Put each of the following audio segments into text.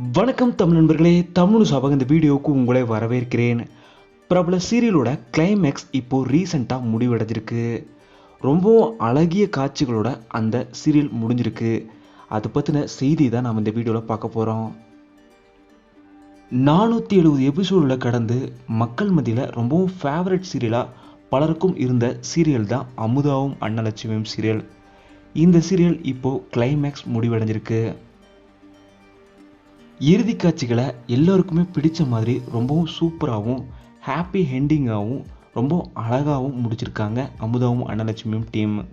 வணக்கம் தமிழ் நண்பர்களே தமிழ் சாபாக இந்த வீடியோவுக்கு உங்களை வரவேற்கிறேன். பிரபல சீரியலோட கிளைமேக்ஸ் இப்போ ரீசெண்டாக முடிவடைஞ்சிருக்கு. ரொம்பவும் அழகிய காட்சிகளோட அந்த சீரியல் முடிஞ்சிருக்கு. அதை பற்றின செய்தி தான் நம்ம இந்த வீடியோவில் பார்க்க போகிறோம் நானூற்றி எழுபது எபிசோடில் கடந்து மக்கள் மத்தியில் ரொம்பவும் ஃபேவரட் சீரியலாக பலருக்கும் இருந்த சீரியல் தான் அமுதாவும் அன்னலட்சுமியும் சீரியல். இந்த சீரியல் இப்போது கிளைமேக்ஸ் முடிவடைஞ்சிருக்கு. இறுதி காட்சிகளை எல்லோருக்குமே பிடிச்ச மாதிரி ரொம்பவும் சூப்பராகவும் ஹாப்பி ஹெண்டிங்காகவும் ரொம்ப அழகாகவும் முடிச்சிருக்காங்க அமுதாவும் அன்னலட்சுமியும் டீம்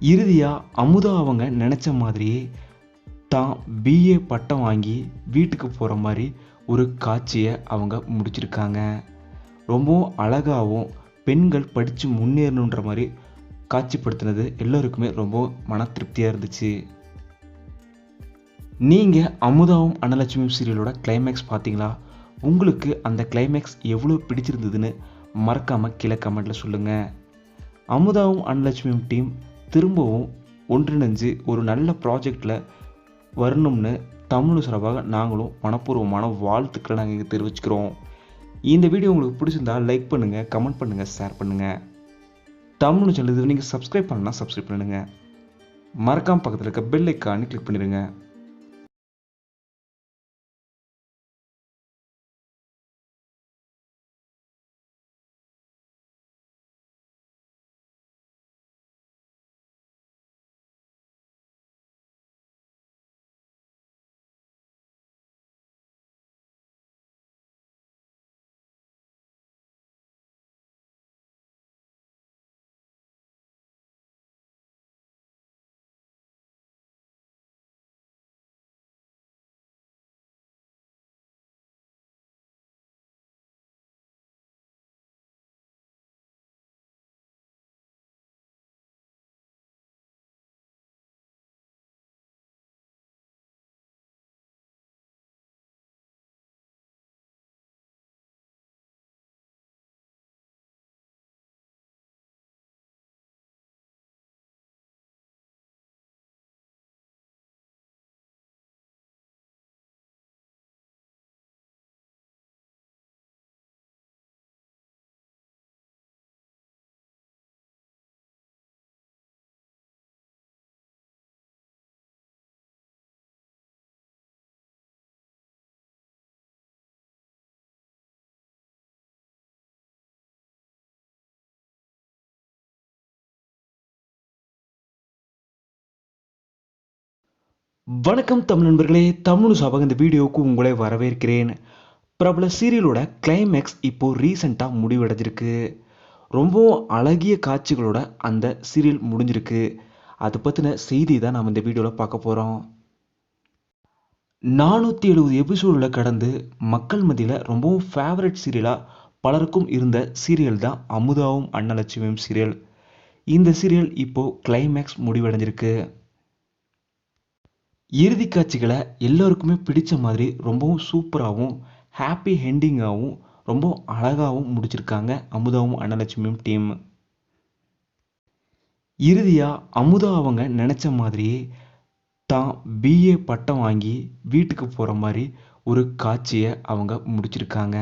இறுதியாக அமுதா அவங்க நினச்ச மாதிரியே தான் பிஏ பட்டம் வாங்கி வீட்டுக்கு போகிற மாதிரி ஒரு காட்சியை அவங்க முடிச்சிருக்காங்க. ரொம்பவும் அழகாகவும் பெண்கள் படித்து முன்னேறணுன்ற மாதிரி காட்சிப்படுத்தினது எல்லோருக்குமே ரொம்ப மன திருப்தியாக இருந்துச்சு. நீங்கள் அமுதாவும் அன்னலட்சுமியும் சீரியலோட கிளைமேக்ஸ் பார்த்தீங்களா? உங்களுக்கு அந்த கிளைமேக்ஸ் எவ்வளோ பிடிச்சிருந்ததுன்னு மறக்காமல் கீழே கமெண்ட்டில் சொல்லுங்கள் அமுதாவும் அனலட்சுமியும் டீம் திரும்பவும் ஒன்றிணைஞ்சு ஒரு நல்ல ப்ராஜெக்டில் வரணும்னு தமிழ் சார்பாக நாங்களும் மனப்பூர்வமான வாழ்த்துக்களை நாங்கள் இங்கே தெரிவிச்சுக்கிறோம். இந்த வீடியோ உங்களுக்கு பிடிச்சிருந்தா லைக் பண்ணுங்கள் கமெண்ட் பண்ணுங்கள் ஷேர் பண்ணுங்கள் தமிழ் சேனல் இது நீங்கள் சப்ஸ்கிரைப் பண்ணலாம் சப்ஸ்கிரைப் பண்ணுங்கள் மறக்காமல் பக்கத்தில் இருக்க பெல் ஐக்கானு கிளிக் பண்ணிடுங்க. வணக்கம் தமிழ் நண்பர்களே தமிழ் சாபாக இந்த வீடியோவுக்கு உங்களை வரவேற்கிறேன். பிரபல சீரியலோட கிளைமேக்ஸ் இப்போ ரீசெண்டாக முடிவடைஞ்சிருக்கு. ரொம்பவும் அழகிய காட்சிகளோட அந்த சீரியல் முடிஞ்சிருக்கு. அதை பற்றின செய்தி தான் நம்ம இந்த வீடியோவில் பார்க்க போகிறோம் நானூற்றி எழுபது எபிசோடில் கடந்து மக்கள் மத்தியில் ரொம்பவும் ஃபேவரட் சீரியலாக பலருக்கும் இருந்த சீரியல் தான் அமுதாவும் அன்னலட்சுமியும் சீரியல். இந்த சீரியல் இப்போது கிளைமேக்ஸ் முடிவடைஞ்சிருக்கு. இறுதி காட்சிகளை எல்லோருக்குமே பிடிச்ச மாதிரி ரொம்பவும் சூப்பராகவும் ஹாப்பி ஹெண்டிங்காகவும் ரொம்ப அழகாகவும் முடிச்சிருக்காங்க அமுதாவும் அன்னலட்சுமியும் டீம் இறுதியாக அமுதா அவங்க நினச்ச மாதிரியே தான் பிஏ பட்டம் வாங்கி வீட்டுக்கு போகிற மாதிரி ஒரு காட்சியை அவங்க முடிச்சிருக்காங்க.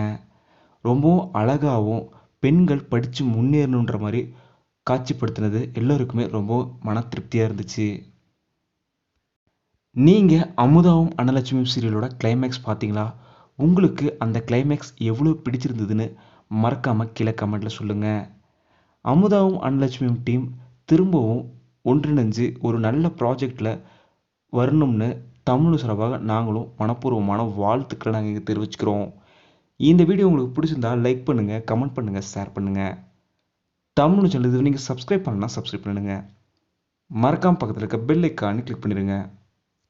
ரொம்பவும் அழகாகவும் பெண்கள் படித்து முன்னேறணுன்ற மாதிரி காட்சிப்படுத்தினது எல்லோருக்குமே ரொம்ப மன திருப்தியாக இருந்துச்சு. நீங்கள் அமுதாவும் அனலட்சுமியும் சீரியலோட கிளைமேக்ஸ் பார்த்தீங்களா? உங்களுக்கு அந்த கிளைமேக்ஸ் எவ்வளோ பிடிச்சிருந்ததுன்னு மறக்காமல் கீழே கமெண்ட்டில் சொல்லுங்கள் அமுதாவும் அனலட்சுமியும் டீம் திரும்பவும் ஒன்றிணைஞ்சு ஒரு நல்ல ப்ராஜெக்டில் வரணும்னு தமிழ் சார்பாக நாங்களும் மனப்பூர்வமான வாழ்த்துக்களை நாங்கள் இங்கே தெரிவிச்சுக்கிறோம். இந்த வீடியோ உங்களுக்கு பிடிச்சிருந்தா லைக் பண்ணுங்கள் கமெண்ட் பண்ணுங்கள் ஷேர் பண்ணுங்கள் தமிழ் சேனல் இது நீங்கள் சப்ஸ்கிரைப் பண்ணலாம் சப்ஸ்கிரைப் பண்ணுங்கள் மறக்காமல் பக்கத்தில் இருக்க பெல் ஐக்கானு கிளிக் பண்ணிடுங்க.